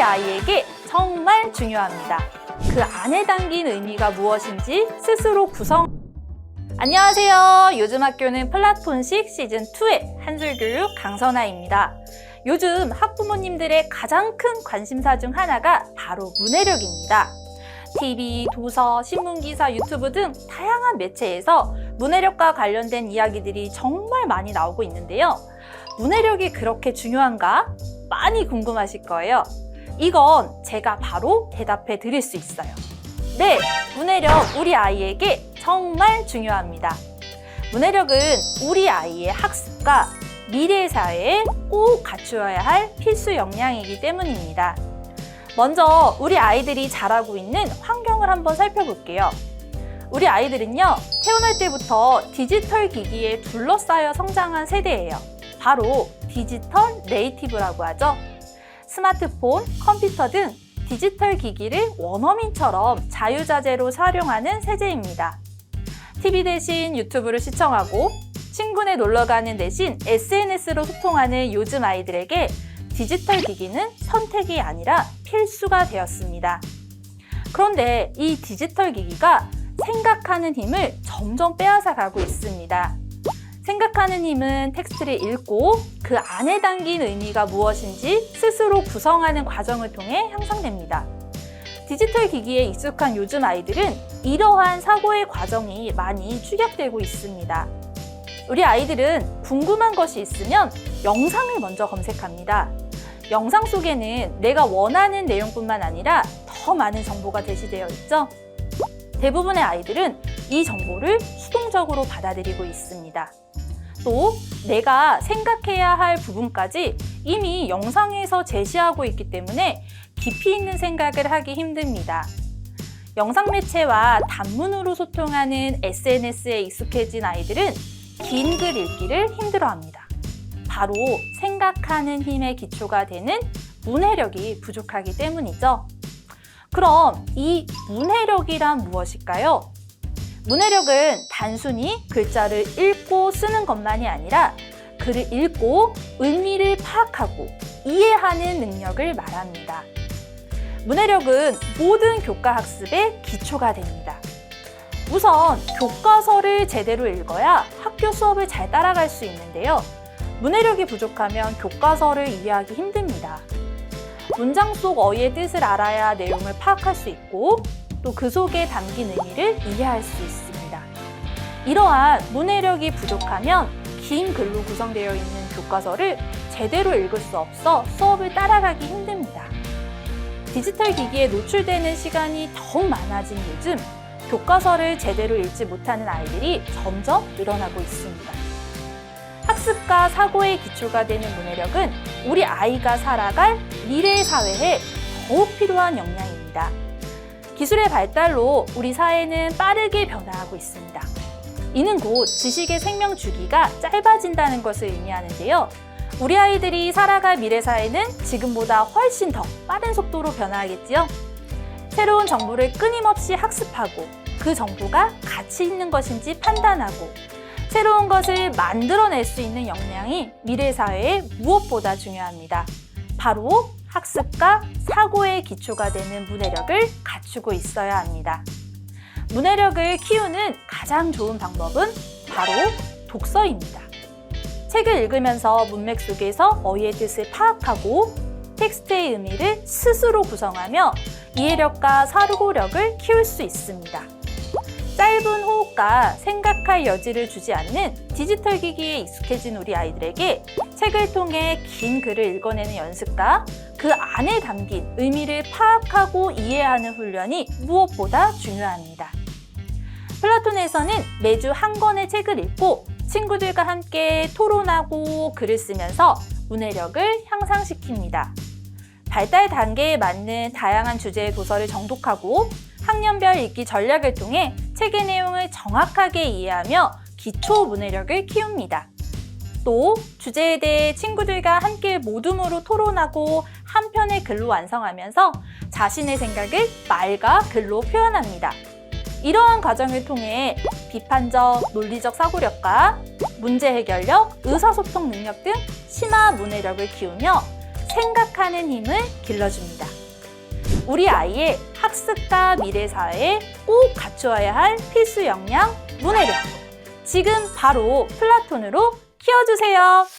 아이에게 정말 중요합니다. 그 안에 담긴 의미가 무엇인지 스스로 구성. 안녕하세요. 요즘 학교는 플라톤식 시즌 2의 한술교육 강선아입니다. 요즘 학부모님들의 가장 큰 관심사 중 하나가 바로 문해력입니다. TV, 도서, 신문기사, 유튜브 등 다양한 매체에서 문해력과 관련된 이야기들이 정말 많이 나오고 있는데요. 문해력이 그렇게 중요한가? 많이 궁금하실 거예요. 이건 제가 바로 대답해 드릴 수 있어요. 네, 문해력 우리 아이에게 정말 중요합니다. 문해력은 우리 아이의 학습과 미래 사회에 꼭 갖추어야 할 필수 역량이기 때문입니다. 먼저 우리 아이들이 자라고 있는 환경을 한번 살펴볼게요. 우리 아이들은요, 태어날 때부터 디지털 기기에 둘러싸여 성장한 세대예요. 바로 디지털 네이티브라고 하죠. 스마트폰, 컴퓨터 등 디지털 기기를 원어민처럼 자유자재로 사용하는 세대입니다. TV 대신 유튜브를 시청하고 친구네 놀러 가는 대신 SNS로 소통하는 요즘 아이들에게 디지털 기기는 선택이 아니라 필수가 되었습니다. 그런데 이 디지털 기기가 생각하는 힘을 점점 빼앗아 가고 있습니다. 생각하는 힘은 텍스트를 읽고 그 안에 담긴 의미가 무엇인지 스스로 구성하는 과정을 통해 향상됩니다. 디지털 기기에 익숙한 요즘 아이들은 이러한 사고의 과정이 많이 축약되고 있습니다. 우리 아이들은 궁금한 것이 있으면 영상을 먼저 검색합니다. 영상 속에는 내가 원하는 내용뿐만 아니라 더 많은 정보가 제시되어 있죠. 대부분의 아이들은 이 정보를 수동적으로 받아들이고 있습니다. 또 내가 생각해야 할 부분까지 이미 영상에서 제시하고 있기 때문에 깊이 있는 생각을 하기 힘듭니다. 영상 매체와 단문으로 소통하는 SNS에 익숙해진 아이들은 긴 글 읽기를 힘들어합니다. 바로 생각하는 힘의 기초가 되는 문해력이 부족하기 때문이죠. 그럼 이 문해력이란 무엇일까요? 문해력은 단순히 글자를 읽고 쓰는 것만이 아니라 글을 읽고 의미를 파악하고 이해하는 능력을 말합니다. 문해력은 모든 교과 학습의 기초가 됩니다. 우선 교과서를 제대로 읽어야 학교 수업을 잘 따라갈 수 있는데요. 문해력이 부족하면 교과서를 이해하기 힘듭니다. 문장 속 어휘의 뜻을 알아야 내용을 파악할 수 있고 또 그 속에 담긴 의미를 이해할 수 있습니다. 이러한 문해력이 부족하면 긴 글로 구성되어 있는 교과서를 제대로 읽을 수 없어 수업을 따라가기 힘듭니다. 디지털 기기에 노출되는 시간이 더욱 많아진 요즘 교과서를 제대로 읽지 못하는 아이들이 점점 늘어나고 있습니다. 학습과 사고의 기초가 되는 문해력은 우리 아이가 살아갈 미래 사회에 더욱 필요한 역량입니다. 기술의 발달로 우리 사회는 빠르게 변화하고 있습니다. 이는 곧 지식의 생명 주기가 짧아진다는 것을 의미하는데요. 우리 아이들이 살아갈 미래 사회는 지금보다 훨씬 더 빠른 속도로 변화하겠지요. 새로운 정보를 끊임없이 학습하고 그 정보가 가치 있는 것인지 판단하고 새로운 것을 만들어낼 수 있는 역량이 미래 사회에 무엇보다 중요합니다. 바로 학습과 사고의 기초가 되는 문해력을 갖추고 있어야 합니다. 문해력을 키우는 가장 좋은 방법은 바로 독서입니다. 책을 읽으면서 문맥 속에서 어휘의 뜻을 파악하고 텍스트의 의미를 스스로 구성하며 이해력과 사고력을 키울 수 있습니다. 짧은 호흡과 생각할 여지를 주지 않는 디지털 기기에 익숙해진 우리 아이들에게 책을 통해 긴 글을 읽어내는 연습과 그 안에 담긴 의미를 파악하고 이해하는 훈련이 무엇보다 중요합니다. 플라톤에서는 매주 한 권의 책을 읽고 친구들과 함께 토론하고 글을 쓰면서 문해력을 향상시킵니다. 발달 단계에 맞는 다양한 주제의 도서를 정독하고 학년별 읽기 전략을 통해 책의 내용을 정확하게 이해하며 기초 문해력을 키웁니다. 또 주제에 대해 친구들과 함께 모둠으로 토론하고 한 편의 글로 완성하면서 자신의 생각을 말과 글로 표현합니다. 이러한 과정을 통해 비판적, 논리적 사고력과 문제 해결력, 의사소통 능력 등 심화 문해력을 키우며 생각하는 힘을 길러줍니다. 우리 아이의 학습과 미래 사회에 꼭 갖추어야 할 필수 역량 문해력. 지금 바로 플라톤으로 키워주세요.